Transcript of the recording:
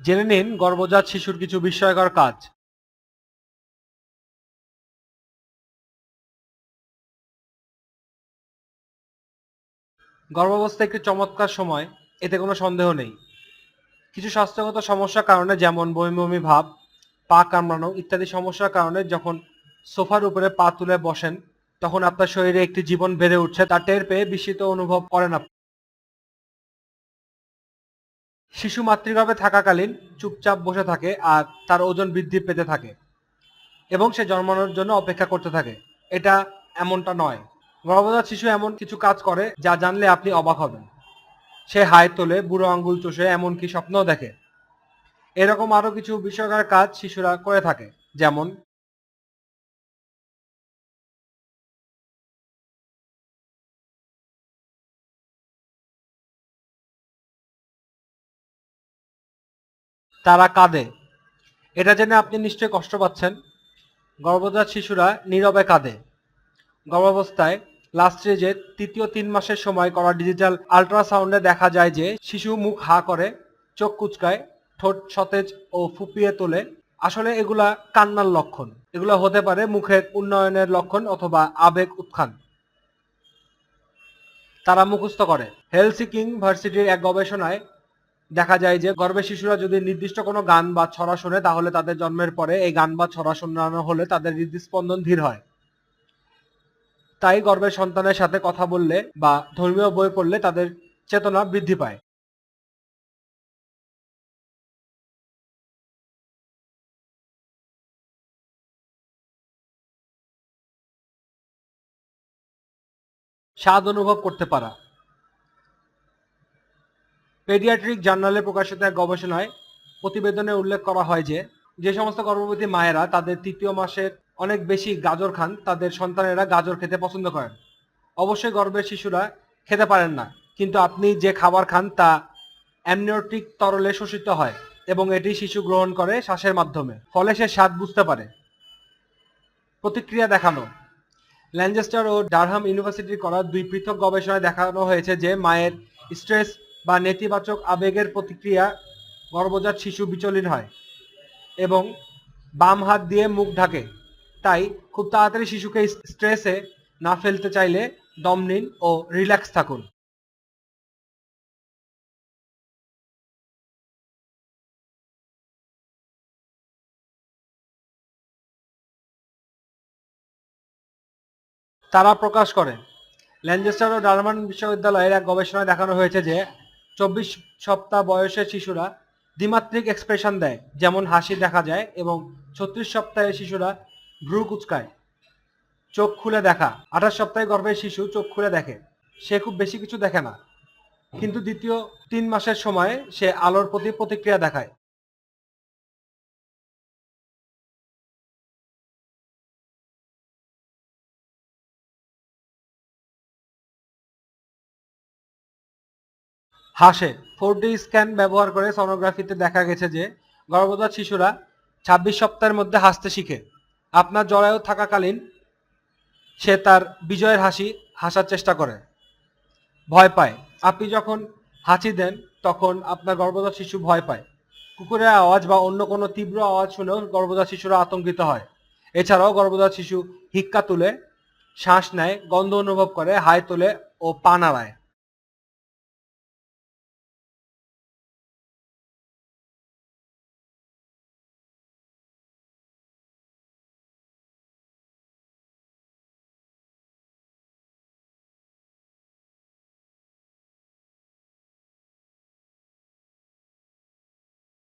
জেনে নিন, গর্ভজাত শিশুর কিছু বিস্ময়কর কাজ। গর্ভাবস্থা একটি চমৎকার সময়, এতে কোনো সন্দেহ নেই। কিছু স্বাস্থ্যগত সমস্যার কারণে, যেমন বমি বমি ভাব, পা কামড়ানো ইত্যাদি সমস্যার কারণে যখন সোফার উপরে পা তুলে বসেন, তখন আপনার শরীরে একটি জীবন বেড়ে উঠছে, তা টের পেয়ে বিস্মিত অনুভব করেন আপনি। শিশু মাতৃগর্ভে থাকাকালীন চুপচাপ বসে থাকে আর তার ওজন বৃদ্ধি পেতে থাকে এবং সে জন্মানোর জন্য অপেক্ষা করতে থাকে। এটা এমনটা নয়। গর্ভজাত শিশু এমন কিছু কাজ করে যা জানলে আপনি অবাক হবেন। সে হায় তোলে, বুড়ো আঙ্গুল চষে এমনকি স্বপ্নও দেখে। এরকম আরও কিছু বিষয়কার কাজ শিশুরা করে থাকে, যেমন তারা কাঁদে। এটা জেনে আপনি নিশ্চয়ই কষ্ট পাচ্ছেন। গর্ভজাত শিশুরা নীরবে কাঁদে। গর্ভাবস্থায় লাস্ট স্টেজের তৃতীয় তিন মাসের সময় করা ডিজিটাল আল্ট্রাসাউন্ডে দেখা যায় যে শিশু মুখ হা করে, চোখ কুচকায়, ঠোঁট সতেজ ও ফুপিয়ে তোলে। আসলে এগুলা কান্নার লক্ষণ। এগুলো হতে পারে মুখের উন্নয়নের লক্ষণ অথবা আবেগ উত্থান। তারা মুখস্থ করে। হেলসিকিং ভার্সিটির এক গবেষণায় দেখা যায় যে গর্ভে শিশুরা যদি নির্দিষ্ট কোনো গান বা ছড়া শোনে, তাহলে তাদের জন্মের পরে এই গান বা ছড়া শোনানো হলে তাদের হৃদস্পন্দন ধীর হয়। তাই গর্ভের সন্তানের সাথে কথা বললে বা ধর্মীয় বই পড়লে তাদের চেতনা বৃদ্ধি পায়। স্বাদ অনুভব করতে পারা। পেডিয়াট্রিক জার্নালে প্রকাশিত এক গবেষণায় প্রতিবেদনে উল্লেখ করা হয় যে যে সমস্ত গর্ভবতী মায়েরা তাদের তৃতীয় মাসের অনেক বেশি গাজর খান, তাদের সন্তানেরা গাজর খেতে পছন্দ করেন। অবশ্যই গর্ভের শিশুরা খেতে পারেন না, কিন্তু আপনি যে খাবার খান তা অ্যামনিওটিক তরলে শোষিত হয় এবং এটি শিশু গ্রহণ করে শ্বাসের মাধ্যমে, ফলে সে স্বাদ বুঝতে পারে। প্রতিক্রিয়া দেখানো। ল্যাঞ্চেস্টার ও ডারহাম ইউনিভার্সিটির করা দুই পৃথক গবেষণায় দেখানো হয়েছে যে, মায়ের স্ট্রেস বা নেতিবাচক আবেগের প্রতিক্রিয়া গর্ভজাত শিশু বিচলিত হয় এবং বাম হাত দিয়ে মুখ ঢাকে। তাই খুব তাড়াতাড়ি শিশুকে স্ট্রেসে না ফেলতে চাইলে দম নিন ও রিল্যাক্স থাকুন। তারা প্রকাশ করে। ল্যাঞ্চেস্টার ও ডারমান বিশ্ববিদ্যালয়ের এক গবেষণায় দেখানো হয়েছে যে চব্বিশ সপ্তাহ বয়সের শিশুরা দ্বিমাত্রিক এক্সপ্রেশন দেয়, যেমন হাসি দেখা যায় এবং ছত্রিশ সপ্তাহে শিশুরা ভ্রু কুচকায়, চোখ খুলে দেখা। আঠাশ সপ্তাহে গর্ভের শিশু চোখ খুলে দেখে, সে খুব বেশি কিছু দেখে না। কিন্তু দ্বিতীয় তিন মাসের সময় সে আলোর প্রতি প্রতিক্রিয়া দেখায়। হাসে ফোর ডি স্ক্যান ব্যবহার করে সনোগ্রাফিতে দেখা গেছে যে গর্ভজাত শিশুরা ছাব্বিশ সপ্তাহের মধ্যে হাসতে শিখে। আপনার জরায়ু থাকাকালীন সে তার বিজয়ের হাসি হাসার চেষ্টা করে। ভয় পায়। আপনি যখন হাঁচি দেন, তখন আপনার গর্ভজাত শিশু ভয় পায়। কুকুরের আওয়াজ বা অন্য কোনো তীব্র আওয়াজ শুনেও গর্ভজাত শিশুরা আতঙ্কিত হয়। এছাড়াও গর্ভজাত শিশু হিক্কা তুলে, শ্বাস নেয়, গন্ধ অনুভব করে, হাই তোলে ও পা নাড়ায়।